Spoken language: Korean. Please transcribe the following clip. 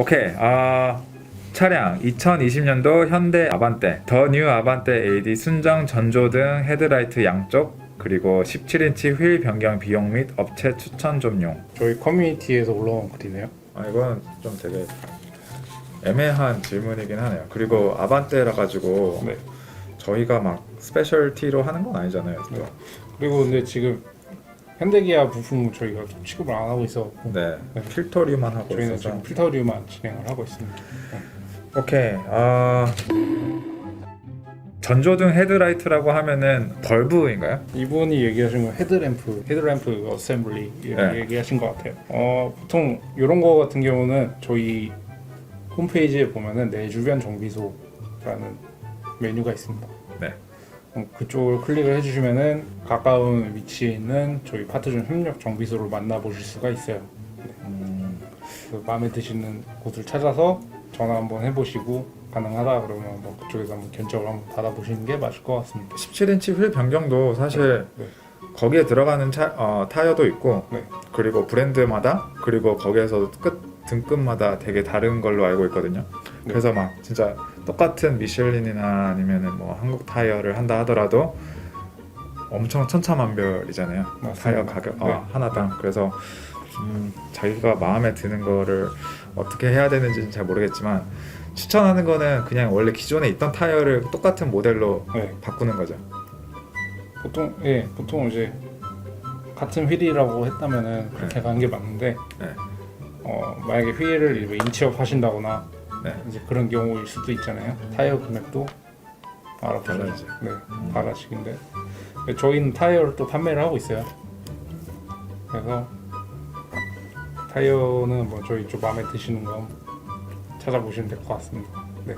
오케이. 아 차량 2020년도 현대 아반떼 더 뉴 아반떼 AD 순정 전조 등 헤드라이트 양쪽 그리고 17인치 휠 변경 비용 및 업체 추천 좀용. 저희 커뮤니티에서 올라온 글이네요. 아 이건 좀 되게 애매한 질문이긴 하네요. 그리고 아반떼라 가지고 네. 저희가 막 스페셜티로 하는 건 아니잖아요. 또. 네. 그리고 근데 지금 현대기아 부품 저희가 좀 취급을 안 하고 있어. 네. 네. 필터류만 하고 저희는 있어서. 지금 필터류만 진행을 하고 있습니다. 오케이. 아 전조등 헤드라이트라고 하면은 벌브인가요? 이분이 얘기하신 건 헤드램프, 헤드램프 어셈블리 네. 얘기하신 것 같아요. 어, 보통 이런 거 같은 경우는 저희 홈페이지에 보면은 내 주변 정비소라는 메뉴가 있습니다. 네. 어, 그쪽을 클릭을 해주시면은 가까운 위치에 있는 저희 파트준 협력 정비소를 만나보실 수가 있어요. 음, 그 마음에 드시는 곳을 찾아서 전화 한번 해보시고 가능하다 그러면 뭐 그쪽에서 한번 견적을 한번 받아보시는 게 맞을 것 같습니다. 17인치 휠 변경도 사실 네. 거기에 들어가는 차, 어, 타이어도 있고 네. 그리고 브랜드마다 그리고 거기에서 끝 등급마다 되게 다른 걸로 알고 있거든요. 네. 그래서 막 진짜 똑같은 미슐린이나 아니면은 뭐 한국 타이어를 한다 하더라도 엄청 천차만별이잖아요. 맞습니다. 타이어 가격 어, 네. 하나당. 그래서 음, 자기가 마음에 드는 거를 어떻게 해야 되는지는 잘 모르겠지만 추천하는 거는 그냥 원래 기존에 있던 타이어를 똑같은 모델로 네. 바꾸는 거죠. 보통 예 보통 이제 같은 휠이라고 했다면은 그렇게 가는 게 맞는데 네. 어 만약에 휠을 인치업 하신다거나 네. 이제 그런 경우일 수도 있잖아요. 타이어 금액도 알아보셔야. 네 달라지긴데. 근데 저희는 타이어를 또 판매를 하고 있어요. 그래서 타이어는 뭐 저희 좀 마음에 드시는 거 찾아보시면 될 것 같습니다. 네